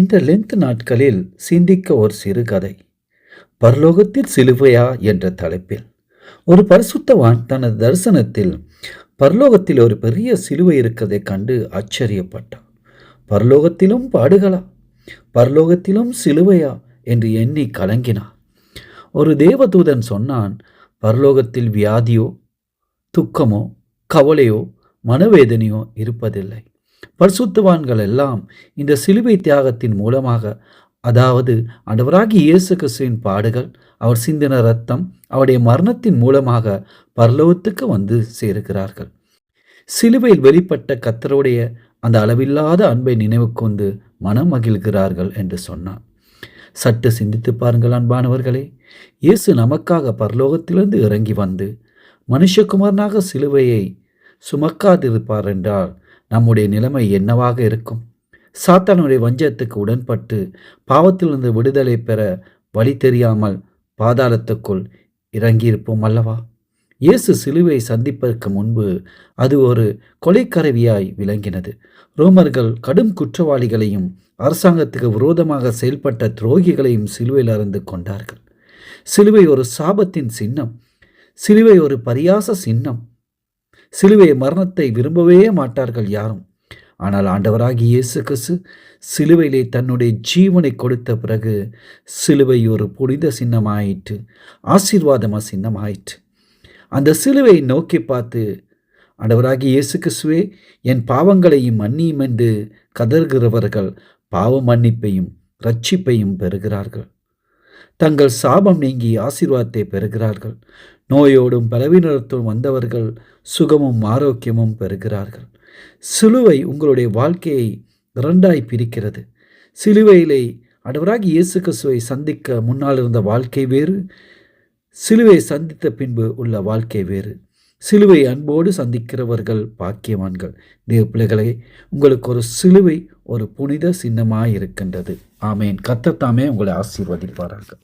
இந்த லென்த் நாட்களில் சிந்திக்க ஒரு சிறுகதை. பரலோகத்தில் சிலுவையா என்ற தலைப்பில். ஒரு பரிசுத்தவான் தனது தரிசனத்தில் பரலோகத்தில் ஒரு பெரிய சிலுவை இருக்கதை கண்டு ஆச்சரியப்பட்டான். பரலோகத்திலும் பாடுகளா? பரலோகத்திலும் சிலுவையா? என்று எண்ணி கலங்கினான். ஒரு தேவதூதன் சொன்னான் பரலோகத்தில் வியாதியோ துக்கமோ கவலையோ மனவேதனையோ இருப்பதில்லை. பரிசுத்தவான்கள் எல்லாம் இந்த சிலுவை தியாகத்தின் மூலமாக அதாவது ஆண்டவராகி இயேசு கிறிஸ்துவின் பாடுகள் அவர் சிந்தின ரத்தம் அவருடைய மரணத்தின் மூலமாக பரலோகத்துக்கு வந்து சேருகிறார்கள். சிலுவையில் வெளிப்பட்ட கத்தருடைய அந்த அளவில்லாத அன்பை நினைவு கொண்டு மனம் மகிழ்கிறார்கள் என்று சொன்னார். சற்று சிந்தித்து பாருங்கள் அன்பானவர்களே இயேசு நமக்காக பரலோகத்திலிருந்து இறங்கி வந்து மனுஷகுமாரனாக சிலுவையை சுமக்காதிருப்பார் என்றால் நம்முடைய நிலைமை என்னவாக இருக்கும்? சாத்தானுடைய வஞ்சத்துக்கு உடன்பட்டு பாவத்திலிருந்து விடுதலை பெற வழி தெரியாமல் பாதாளத்துக்குள் இறங்கியிருப்போம் அல்லவா? இயேசு சிலுவை சந்திப்பதற்கு முன்பு அது ஒரு கொலைக்கருவியாய் விளங்கினது. ரோமர்கள் கடும் குற்றவாளிகளையும் அரசாங்கத்துக்கு விரோதமாக செயல்பட்ட துரோகிகளையும் சிலுவையில் அறந்து கொண்டார்கள். சிலுவை ஒரு சாபத்தின் சின்னம். சிலுவை ஒரு பரியாச சின்னம். சிலுவை மரணத்தை விரும்பவே மாட்டார்கள் யாரும். ஆனால் ஆண்டவராகி இயேசு கிறிஸ்து சிலுவையிலே தன்னுடைய ஜீவனை கொடுத்த பிறகு சிலுவை ஒரு புனித சின்னமாயிற்று ஆசீர்வாதமாக சின்னமாயிற்று. அந்த சிலுவை நோக்கி பார்த்து ஆண்டவராகி இயேசு கிறிஸ்துவே என் பாவங்களையும் மன்னியும் என்று கதறுகிறவர்கள் பாவ மன்னிப்பையும் ரட்சிப்பையும் பெறுகிறார்கள். தங்கள் சாபம் நீங்கி ஆசீர்வாதத்தை பெறுகிறார்கள். நோயோடும் பலவீனத்தும் வந்தவர்கள் சுகமும் ஆரோக்கியமும் பெறுகிறார்கள். சிலுவை உங்களுடைய வாழ்க்கையை இரண்டாய் பிரிக்கிறது. சிலுவையிலே அடவராகி இயேசு கிறிஸ்துவை சந்திக்க முன்னால் இருந்த வாழ்க்கை வேறு சிலுவை சந்தித்த பின்பு உள்ள வாழ்க்கை வேறு. சிலுவை அன்போடு சந்திக்கிறவர்கள் பாக்கியவான்கள். தேவ பிள்ளைகளே உங்களுக்கு ஒரு சிலுவை ஒரு புனித சின்னமாக இருக்கின்றது ஆமேன் கத்தத்தாமே உங்களை ஆசீர்வதிப்பார்கள்